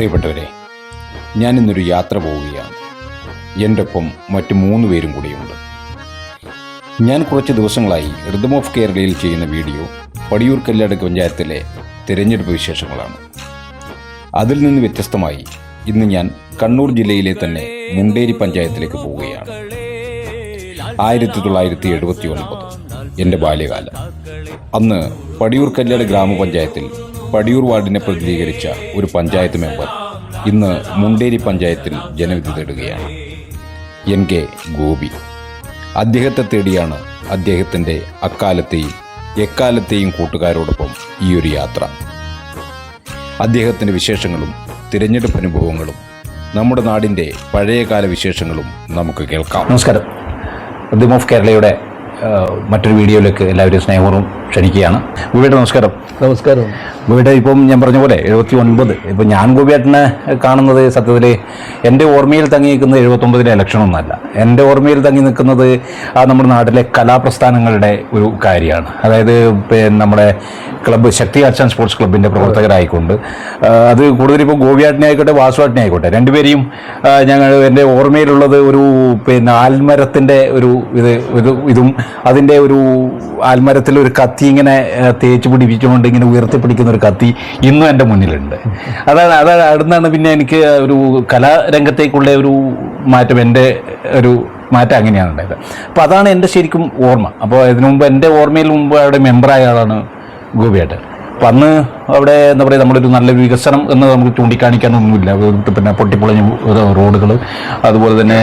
പ്രിയപ്പെട്ടവരെ ഞാൻ ഇന്നൊരു യാത്ര പോവുകയാണ്. എന്റെ ഒപ്പം മറ്റ് മൂന്ന് പേരും കൂടിയുണ്ട്. ഞാൻ കുറച്ച് ദിവസങ്ങളായി റിതം ഓഫ് കേരളയിൽ ചെയ്യുന്ന വീഡിയോ പടിയൂർ കല്ലടക്ക് പഞ്ചായത്തിലെ തിരഞ്ഞെടുപ്പ് വിശേഷങ്ങളാണ്. അതിൽ നിന്ന് വ്യത്യസ്തമായി ഇന്ന് ഞാൻ കണ്ണൂർ ജില്ലയിലെ തന്നെ മുണ്ടേരി പഞ്ചായത്തിലേക്ക് പോവുകയാണ്. ആയിരത്തി തൊള്ളായിരത്തി എഴുപത്തി ഒൻപത് എന്റെ ബാല്യകാലം. അന്ന് പടിയൂർ കല്ലട ഗ്രാമപഞ്ചായത്തിൽ പടിയൂർ വാർഡിനെ പ്രതിനിധീകരിച്ച ഒരു പഞ്ചായത്ത് മെമ്പർ ഇന്ന് മുണ്ടേരി പഞ്ചായത്തിൽ ജനവിധി തേടുകയാണ്. N K Gopi. അദ്ദേഹത്തെ തേടിയാണ് അദ്ദേഹത്തിന്റെ അക്കാലത്തെയും എക്കാലത്തെയും കൂട്ടുകാരോടൊപ്പം ഈ ഒരു യാത്ര. അദ്ദേഹത്തിന്റെ വിശേഷങ്ങളും തിരഞ്ഞെടുപ്പ് അനുഭവങ്ങളും നമ്മുടെ നാടിന്റെ പഴയകാല വിശേഷങ്ങളും നമുക്ക് കേൾക്കാം. നമസ്കാരം. റിതം ഓഫ് കേരളയുടെ മറ്റൊരു വീഡിയോയിലേക്ക് എല്ലാവരും സ്നേഹപൂർവം ക്ഷണിക്കുകയാണ്. വീട് നമസ്കാരം. നമസ്കാരം. ഗോപിയുടെ ഇപ്പം ഞാൻ പറഞ്ഞ പോലെ എഴുപത്തി ഒൻപത് ഇപ്പം ഞാൻ ഗോപിയേട്ടനെ കാണുന്നത് സത്യത്തിൽ എന്റെ ഓർമ്മയിൽ തങ്ങി നിൽക്കുന്നത് എഴുപത്തൊമ്പതിലെ ഇലക്ഷനൊന്നുമല്ല എന്റെ ഓർമ്മയിൽ തങ്ങി നിൽക്കുന്നത് ആ നമ്മുടെ നാട്ടിലെ കലാപ്രസ്ഥാനങ്ങളുടെ ഒരു കാര്യമാണ്. അതായത് പിന്നെ നമ്മുടെ club Shakti arts and sports ക്ലബിന്റെ പ്രവർത്തകരായിക്കൊണ്ട്. അത് കൂടുതൽ ഇപ്പോൾ ഗോപിയാട്ടിനെ ആയിക്കോട്ടെ വാസുവാട്ടിനെ ആയിക്കോട്ടെ രണ്ടുപേരെയും ഞങ്ങൾ എന്റെ ഓർമ്മയിലുള്ളത് ഒരു പിന്നെ ആൽമരത്തിന്റെ ഒരു ഇത് ഇത് അതിന്റെ ഒരു ആൽമരത്തിൽ ഒരു കത്തി ഇങ്ങനെ തേച്ച് പിടിപ്പിച്ചുകൊണ്ട് ഇങ്ങനെ ഉയർത്തിപ്പിടിക്കുന്ന ഒരു കത്തി ഇന്നും എന്റെ മുന്നിലുണ്ട്. അതാണ് അതാണ് അവിടുന്നാണ് പിന്നെ എനിക്ക് ഒരു കലാരംഗത്തേക്കുള്ള ഒരു മാറ്റം എന്റെ ഒരു മാറ്റം അങ്ങനെയാണ് ഉണ്ടായത്. അപ്പോൾ അതാണ് എന്റെ ശരിക്കും ഓർമ്മ. അപ്പോൾ ഇതിനു മുമ്പ് എന്റെ ഓർമ്മയിൽ മുമ്പ് അവിടെ മെമ്പറായ ആളാണ് ഗോപിയായിട്ട് അപ്പം അന്ന് അവിടെ എന്താ പറയുക നമ്മളൊരു ഒരു നല്ല വികസനം എന്ന് നമുക്ക് ചൂണ്ടിക്കാണിക്കാനൊന്നുമില്ല. പിന്നെ പൊട്ടിപ്പൊളിഞ്ഞ റോഡുകൾ അതുപോലെ തന്നെ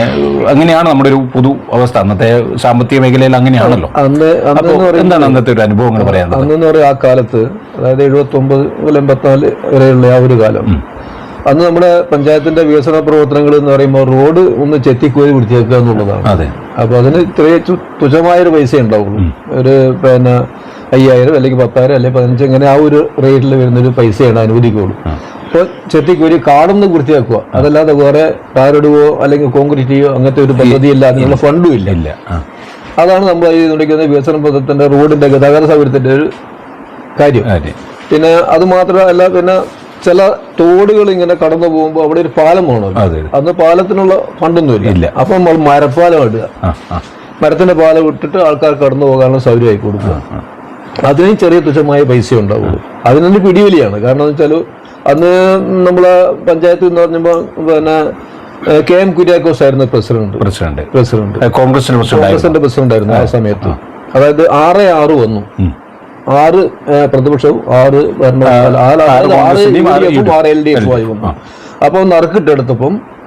അങ്ങനെയാണ് നമ്മുടെ ഒരു പൊതു അവസ്ഥ. അന്നത്തെ സാമ്പത്തിക മേഖലയിൽ അങ്ങനെയാണല്ലോ. എന്താണ് അന്നത്തെ ഒരു അനുഭവങ്ങൾ പറയാൻ അന്ന് ആ കാലത്ത് അതായത് എഴുപത്തി ഒമ്പത് മുതൽ എൺപത്തിനാല് വരെയുള്ള ആ ഒരു കാലം. അന്ന് നമ്മുടെ പഞ്ചായത്തിന്റെ വികസന പ്രവർത്തനങ്ങൾ എന്ന് പറയുമ്പോൾ റോഡ് ഒന്ന് ചെത്തിക്കോരി വൃത്തിയാക്കുക എന്നുള്ളതാണ്. അതെ. അപ്പൊ അതിന് ഇത്രയും തുച്ഛമായ തുച്ഛമായൊരു പൈസ ഉണ്ടാവുള്ളൂ. ഒരു പിന്നെ അയ്യായിരം അല്ലെങ്കിൽ പത്തായിരം അല്ലെങ്കിൽ പതിനഞ്ച് ഇങ്ങനെ ആ ഒരു റേറ്റിൽ വരുന്ന ഒരു പൈസയാണ് അനുവദിക്കുള്ളൂ അപ്പോൾ ചെത്തിക്കോരി കാടൊന്ന് വൃത്തിയാക്കുക. അതല്ലാതെ വേറെ ടാറിടുവോ അല്ലെങ്കിൽ കോൺക്രീറ്റിയോ അങ്ങനത്തെ ഒരു പദ്ധതിയില്ല അതിനുള്ള ഫണ്ടും ഇല്ല. ഇല്ല. അതാണ് നമ്മൾ ചെയ്തുകൊണ്ടിരിക്കുന്ന വികസന പദ്ധതിന്റെ റോഡിന്റെ ഗതാഗത സൗകര്യത്തിന്റെ ഒരു കാര്യം. പിന്നെ അത് മാത്രമല്ല പിന്നെ ചില തോടുകൾ ഇങ്ങനെ കടന്നു പോകുമ്പോൾ അവിടെ ഒരു പാലം വേണം അന്ന് പാലത്തിനുള്ള ഫണ്ടൊന്നും ഇല്ല. അപ്പൊ നമ്മൾ മരപ്പാലം ഇടുക. മരത്തിന്റെ പാലം ഇട്ടിട്ട് ആൾക്കാർ കടന്നു പോകാനുള്ള സൗകര്യമായി കൊടുക്കുക. അതിനും ചെറിയ തുച്ഛമായ പൈസ ഉണ്ടാവുള്ളൂ. അതിനൊരു പിടിവലിയാണ്. കാരണം എന്ന് വെച്ചാൽ അന്ന് നമ്മളെ പഞ്ചായത്ത് എന്ന് പറഞ്ഞപ്പോൾ പിന്നെ കെ എം കുര്യാക്കോസ് ആയിരുന്നു പ്രസിഡന്റ്. പ്രസിഡന്റ്. പ്രസിഡന്റ്. കോൺഗ്രസിന്റെ പ്രസിഡന്റ് കോൺഗ്രസിന്റെ പ്രസിഡന്റ് ആയിരുന്നു ആ സമയത്ത്. അതായത് ആറ് ആറ് വന്നു. ആറ് പ്രതിപക്ഷവും ആറ് ഭരണ ആറ് എൽ ഡി എഫും ആയി വന്നു. അപ്പോൾ നറുക്കിട്ടെടുത്തപ്പം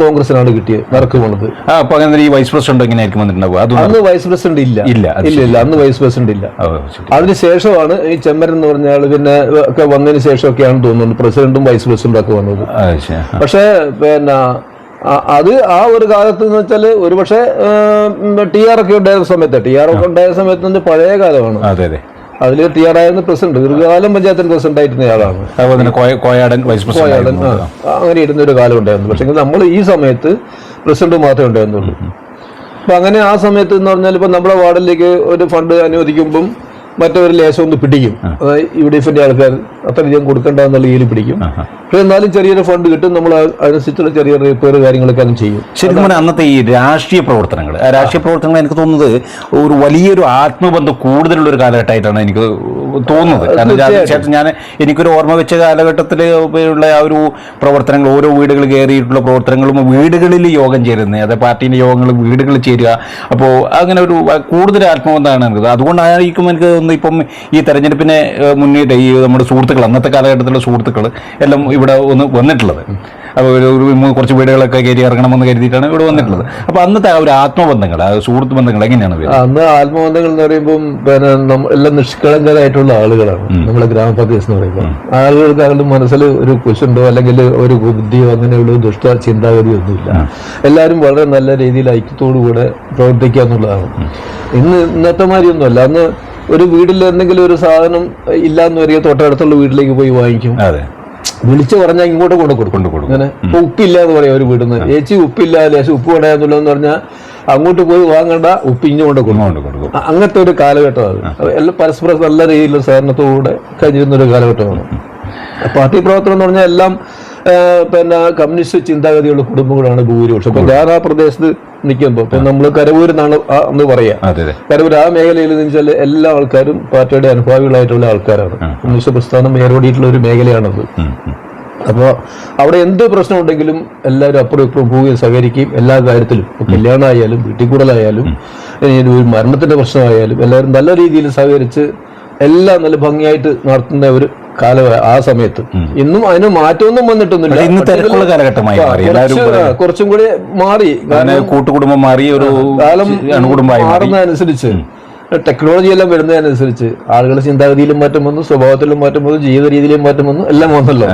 കോൺഗ്രസിനാണ് കിട്ടിയത് നറുക്ക് പോണത് അപ്പൊ അങ്ങനെ ഈ വൈസ് പ്രസിഡന്റ് എങ്ങനെയായിരിക്കും വന്നിട്ടുണ്ടാവുക. അന്ന് വൈസ് പ്രസിഡന്റ് ഇല്ല. ഇല്ല, ഇല്ല ഇല്ല അന്ന് വൈസ് പ്രസിഡന്റ് ഇല്ല. അതിനുശേഷമാണ് ഈ ചെമ്മരൻ എന്ന് പറഞ്ഞ ആൾ പിന്നെ ഒക്കെ വന്നതിന് ശേഷമൊക്കെയാണ് തോന്നുന്നത് പ്രസിഡന്റും വൈസ് പ്രസിഡന്റും ഒക്കെ വന്നത്. പക്ഷെ പിന്നെ അത് ആ ഒരു കാലത്ത് എന്ന് വെച്ചാൽ ഒരുപക്ഷെ ടി ആർ ഒക്കെ ഉണ്ടായിരുന്ന സമയത്ത് ടി ആർ ഒക്കെ ഉണ്ടായ സമയത്ത് പഴയ കാലമാണ്. അതെ അതെ. അതിൽ ടി ആർ ആയിരുന്ന പ്രസിഡന്റ് ദീർഘകാലം പഞ്ചായത്തിന് പ്രസിഡന്റ് ആയിരുന്ന ആളാണ് അതുപോലെ തന്നെ കോയ- കോയാടൻ വൈസ് പ്രസിഡന്റ്. അങ്ങനെ ഇരുന്ന ഒരു കാലം ഉണ്ടായിരുന്നു. പക്ഷെ നമ്മൾ ഈ സമയത്ത് പ്രസിഡന്റ് മാത്രമേ ഉണ്ടായിരുന്നുള്ളൂ. അപ്പൊ അങ്ങനെ ആ സമയത്ത് എന്ന് പറഞ്ഞാൽ ഇപ്പൊ നമ്മുടെ വാർഡിലേക്ക് ഒരു ഫണ്ട് അനുവദിക്കുമ്പം മറ്റൊരു ലേശം ഒന്ന് പിടിക്കും. അതായത് യു ഡി എഫിന്റെ ആൾക്കാർ അത്രയധികം കൊടുക്കണ്ട എന്നുള്ള രീതിയിൽ പിടിക്കും. പക്ഷെ എന്നാലും ചെറിയൊരു ഫണ്ട് കിട്ടും നമ്മൾ അതിനനുസരിച്ചുള്ള ചെറിയ റിപ്പയർ കാര്യങ്ങളൊക്കെ അതും ചെയ്യും. ശരിക്കും അന്നത്തെ ഈ രാഷ്ട്രീയ പ്രവർത്തനങ്ങൾ. രാഷ്ട്രീയ പ്രവർത്തനങ്ങൾ എനിക്ക് തോന്നുന്നത് ഒരു വലിയൊരു ആത്മബന്ധം കൂടുതലുള്ള ഒരു കാലഘട്ടമായിട്ടാണ് എനിക്ക് തോന്നുന്നത്. കാരണം ചേട്ടൻ ഞാൻ എനിക്കൊരു ഓർമ്മ വെച്ച കാലഘട്ടത്തിൽ ഉള്ള ആ ഒരു പ്രവർത്തനങ്ങൾ ഓരോ വീടുകൾ കയറിയിട്ടുള്ള പ്രവർത്തനങ്ങളും വീടുകളിൽ യോഗം ചേരുന്നത്. അതായത് പാർട്ടീന്റെ യോഗങ്ങൾ വീടുകളിൽ ചേരുക. അപ്പോൾ അങ്ങനെ ഒരു കൂടുതൽ ആത്മബന്ധമാണ് എനിക്ക് അതുകൊണ്ടായിരിക്കും എനിക്ക് ഒന്ന് ഇപ്പം ഈ തെരഞ്ഞെടുപ്പിനെ മുന്നിട്ട് ഈ നമ്മുടെ സുഹൃത്തുക്കൾ അന്നത്തെ കാലഘട്ടത്തിലെ സുഹൃത്തുക്കൾ എല്ലാം ഇവിടെ ഒന്ന് വന്നിട്ടുള്ളത്. അപ്പോൾ ഒരു കുറച്ച് വീടുകളൊക്കെ കയറി ഇറങ്ങണമെന്ന് കരുതിയിട്ടാണ് ഇവിടെ വന്നിട്ടുള്ളത്. അപ്പോൾ അന്നത്തെ ആ ഒരു ആത്മബന്ധങ്ങൾ സുഹൃത്ത് ബന്ധങ്ങൾ എങ്ങനെയാണ് അന്ന് ആത്മബന്ധങ്ങൾ എന്ന് പറയുമ്പോൾ പിന്നെ എല്ലാം നിഷ്കളങ്കരായിട്ടുള്ള ആളുകളാണ്. നമ്മളെ ഗ്രാമപ്രദേശം എന്ന് പറയുമ്പോൾ. ആളുകൾക്ക് അവരുടെ മനസ്സിൽ ഒരു കുശുണ്ടോ അല്ലെങ്കിൽ ഒരു ബുദ്ധിയോ അങ്ങനെയുള്ള ദുഷ്ട ചിന്താഗതിയോ ഒന്നുമില്ല. എല്ലാവരും വളരെ നല്ല രീതിയിൽ ഐക്യത്തോടു കൂടെ പ്രവർത്തിക്കുക എന്നുള്ളതാണ്. ഇന്ന് ഇന്നത്തെ മാതിരിയൊന്നുമല്ല. അന്ന് ഒരു വീട്ടിൽ എന്തെങ്കിലും ഒരു സാധനം ഇല്ല എന്ന് വരിക തൊട്ടടുത്തുള്ള വീട്ടിലേക്ക് പോയി വാങ്ങിക്കും. വിളിച്ചു പറഞ്ഞാൽ ഇങ്ങോട്ട് കൊണ്ട് കൊടുക്കും. അങ്ങനെ ഇപ്പൊ ഉപ്പില്ല എന്ന് പറയാം ഒരു വീടുന്ന് ചേച്ചി ഉപ്പില്ല ലേശം ഉപ്പ് കൊണ്ടാന്നുള്ളതെന്ന് പറഞ്ഞാൽ അങ്ങോട്ട് പോയി വാങ്ങണ്ട ഉപ്പ് ഇങ്ങോട്ട് കൊടുക്കും. കൊണ്ട് കൊടുക്കും. അങ്ങനത്തെ ഒരു കാലഘട്ടമാണ്. എല്ലാം പരസ്പരം നല്ല രീതിയിൽ സഹകരണത്തോടുകൂടെ കഴിഞ്ഞിരുന്ന ഒരു കാലഘട്ടമാണ് പാർട്ടി പ്രവർത്തനം എന്ന് പറഞ്ഞാൽ എല്ലാം പിന്നെ കമ്മ്യൂണിസ്റ്റ് ചിന്താഗതിയുള്ള കുടുംബങ്ങളാണ് ഭൂരിപക്ഷം. അപ്പൊ ഞാൻ ആ പ്രദേശത്ത് നിൽക്കുമ്പോൾ ഇപ്പൊ നമ്മൾ കരവൂർ എന്നാണ് അന്ന് പറയാ. കരവൂർ ആ മേഖലയിൽ എന്ന് വെച്ചാൽ എല്ലാ ആൾക്കാരും പാർട്ടിയുടെ അനുഭാവികളായിട്ടുള്ള ആൾക്കാരാണ്. കമ്മ്യൂണിസ്റ്റ് പ്രസ്ഥാനം മേലോടിയിട്ടുള്ള ഒരു മേഖലയാണത്. അപ്പോൾ അവിടെ എന്ത് പ്രശ്നം ഉണ്ടെങ്കിലും എല്ലാവരും അപ്പുറം ഇപ്പുറം പോവുകയും സഹകരിക്കുകയും എല്ലാ കാര്യത്തിലും ഇപ്പോൾ കല്യാണമായാലും വീട്ടിക്കൂടലായാലും ഇനി ഒരു മരണത്തിന്റെ പ്രശ്നമായാലും എല്ലാവരും നല്ല രീതിയിൽ സഹകരിച്ച് എല്ലാം നല്ല ഭംഗിയായിട്ട് നടത്തുന്ന ഒരു കാല ആ സമയത്ത്. ഇന്നും അതിന് മാറ്റമൊന്നും വന്നിട്ടൊന്നുമില്ല. പക്ഷേ ഇന്ന് തിരക്കുള്ള കാലഘട്ടമായി കുറച്ചും കൂടി മാറി. കൂട്ടുകുടുംബം മാറി ഒരു കാലം മാറുന്നതനുസരിച്ച് ടെക്നോളജി എല്ലാം വരുന്നതിനനുസരിച്ച് ആളുകളുടെ ചിന്താഗതിയിലും മാറ്റം വന്നു സ്വഭാവത്തിലും മാറ്റം വന്നു ജീവിത രീതിയിലും മാറ്റം വന്നു എല്ലാം വന്നല്ലോ.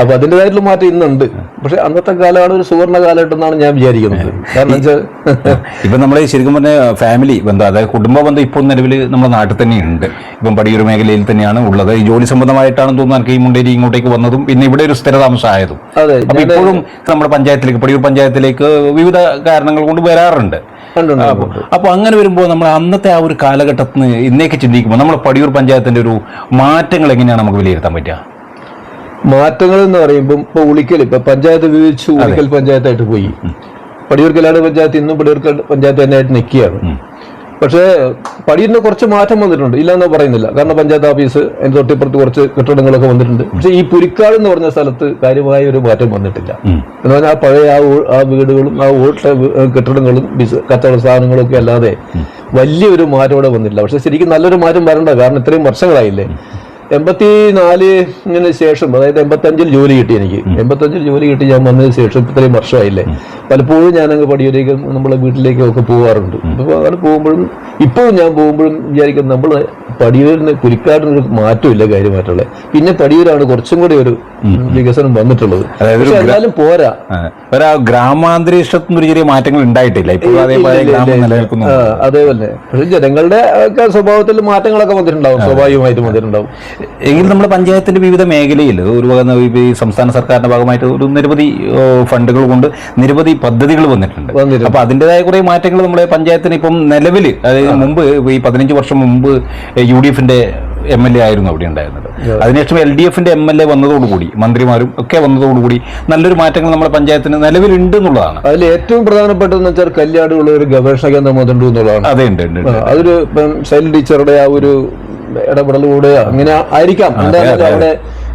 അപ്പൊ അതിന്റെതായിട്ടുള്ള മാറ്റം ഇന്നുണ്ട്. പക്ഷെ അന്നത്തെ കാലമാണ് ഒരു സുവർണ കാലഘട്ടം എന്നാണ് ഞാൻ വിചാരിക്കുന്നത്. കാരണം വെച്ചാൽ ഇപ്പൊ നമ്മളെ ശരിക്കും പറഞ്ഞ ഫാമിലി ബന്ധം അതായത് കുടുംബ ബന്ധം ഇപ്പോൾ നിലവിൽ നമ്മുടെ നാട്ടിൽ തന്നെയുണ്ട്. ഇപ്പം പടിയൂർ മേഖലയിൽ തന്നെയാണ് ഉള്ളത്. ഈ ജോലി സംബന്ധമായിട്ടാണ് തോന്നുന്നു എനിക്ക് ഈ മുണ്ടേരി ഇങ്ങോട്ടേക്ക് വന്നതും പിന്നെ ഇവിടെ ഒരു സ്ഥിരതാമസമായതും. അപ്പൊ ഇപ്പോഴും നമ്മുടെ പഞ്ചായത്തിലേക്ക് പടിയൂർ പഞ്ചായത്തിലേക്ക് വിവിധ കാരണങ്ങൾ കൊണ്ട് വരാറുണ്ട്. അപ്പൊ അങ്ങനെ വരുമ്പോൾ നമ്മൾ അന്നത്തെ ആ ഒരു കാലഘട്ടത്തിന് ഇന്നേക്ക് ചിന്തിക്കുമ്പോൾ നമ്മുടെ പടിയൂർ പഞ്ചായത്തിന്റെ ഒരു മാറ്റങ്ങൾ എങ്ങനെയാണ് നമുക്ക് വിലയിരുത്താൻ പറ്റുക? മാറ്റങ്ങൾ എന്ന് പറയുമ്പോൾ ഇപ്പൊ ഉളിക്കൽ ഇപ്പൊ പഞ്ചായത്ത് വിഭജിച്ച് ഉളിക്കൽ പഞ്ചായത്തായിട്ട് പോയി. പടിയൂർ കല്യാണ പഞ്ചായത്ത് ഇന്നും പടിയൂർ പഞ്ചായത്ത് തന്നെയായിട്ട് നിൽക്കുകയാണ്. പക്ഷേ പടിയിരുന്ന കുറച്ച് മാറ്റം വന്നിട്ടുണ്ട്. ഇല്ലെന്ന് പറയുന്നില്ല. കാരണം പഞ്ചായത്ത് ഓഫീസ് അതിന് തൊട്ടിപ്പുറത്ത് കുറച്ച് കെട്ടിടങ്ങളൊക്കെ വന്നിട്ടുണ്ട്. പക്ഷേ ഈ പുരിക്കാട് എന്ന് പറഞ്ഞ സ്ഥലത്ത് കാര്യമായ ഒരു മാറ്റം വന്നിട്ടില്ല. എന്ന് പറഞ്ഞാൽ ആ പഴയ ആ ആ വീടുകളും ആ ഓട്ട കെട്ടിടങ്ങളും ബിസ് കച്ചവട സാധനങ്ങളും ഒക്കെ അല്ലാതെ വലിയൊരു മാറ്റം ഇവിടെ വന്നിട്ടില്ല. പക്ഷെ ശരിക്കും നല്ലൊരു മാറ്റം വരണ്ട. കാരണം ഇത്രയും വർഷങ്ങളായില്ലേ. എൺപത്തി നാലിന് ശേഷം അതായത് എൺപത്തഞ്ചിൽ ജോലി കിട്ടി എനിക്ക്. എൺപത്തഞ്ചിൽ ജോലി കിട്ടി ഞാൻ വന്നതിന് ശേഷം ഇത്രയും വർഷമായില്ലേ. പലപ്പോഴും ഞാൻ അങ്ങ് പടിയൂരേക്കും നമ്മളെ വീട്ടിലേക്കും ഒക്കെ പോകാറുണ്ട് അപ്പോൾ അങ്ങനെ പോകുമ്പോഴും ഇപ്പോഴും ഞാൻ പോകുമ്പോഴും വിചാരിക്കും നമ്മൾ പടിയൂരിന് കുരിക്കാടിന് ഒരു മാറ്റമില്ല കാര്യമായിട്ടുള്ള പിന്നെ പടിയൂരാണ് കുറച്ചും കൂടി ഒരു വികസനം വന്നിട്ടുള്ളത്. എന്തായാലും ഒരു പക്ഷെ എന്നാലും പോരാ. ഒരാ ആ ഒരു ചെറിയ മാറ്റങ്ങൾ ഉണ്ടായിട്ടില്ല. അതേപോലെ. പക്ഷെ ജനങ്ങളുടെ ഒക്കെ സ്വഭാവത്തിൽ മാറ്റങ്ങളൊക്കെ വന്നിട്ടുണ്ടാവും. സ്വാഭാവികമായിട്ട് വന്നിട്ടുണ്ടാവും. എങ്കിൽ നമ്മൾ പഞ്ചായത്തിന്റെ വിവിധ മേഖലയിൽ ഒരു ഈ സംസ്ഥാന സർക്കാരിന്റെ ഭാഗമായിട്ട് ഒരു നിരവധി ഫണ്ടുകൾ കൊണ്ട് നിരവധി പദ്ധതികൾ വന്നിട്ടുണ്ട്. അപ്പോൾ അപ്പൊ അതിന്റെതായ കുറെ മാറ്റങ്ങൾ നമ്മുടെ പഞ്ചായത്തിന് ഇപ്പം നിലവിൽ അതായത് മുമ്പ് ഈ പതിനഞ്ച് വർഷം മുമ്പ് യു ഡി എഫിന്റെ എം എൽ എ ആയിരുന്നു അവിടെ ഉണ്ടായിരുന്നത്. അതിനുശേഷം എൽ ഡി എഫിന്റെ എം എൽ എ വന്നതോടുകൂടി മന്ത്രിമാരും ഒക്കെ വന്നതോടുകൂടി നല്ലൊരു മാറ്റങ്ങൾ നമ്മുടെ പഞ്ചായത്തിന് നിലവിലുണ്ട് എന്നുള്ളതാണ്. അതിൽ ഏറ്റവും പ്രധാനപ്പെട്ടതെന്ന് വെച്ചാൽ കല്യാടുള്ള ഒരു ഗവേഷണ കേന്ദ്രം വന്നിട്ടുണ്ട് എന്നുള്ളതാണ്. അതെ ഉണ്ട് ഉണ്ട് അതൊരു സെൽ ടീച്ചറുടെ ആ ഒരു ഇടപെടലൂടെ അങ്ങനെ ആയിരിക്കാം. എന്തായാലും അവിടെ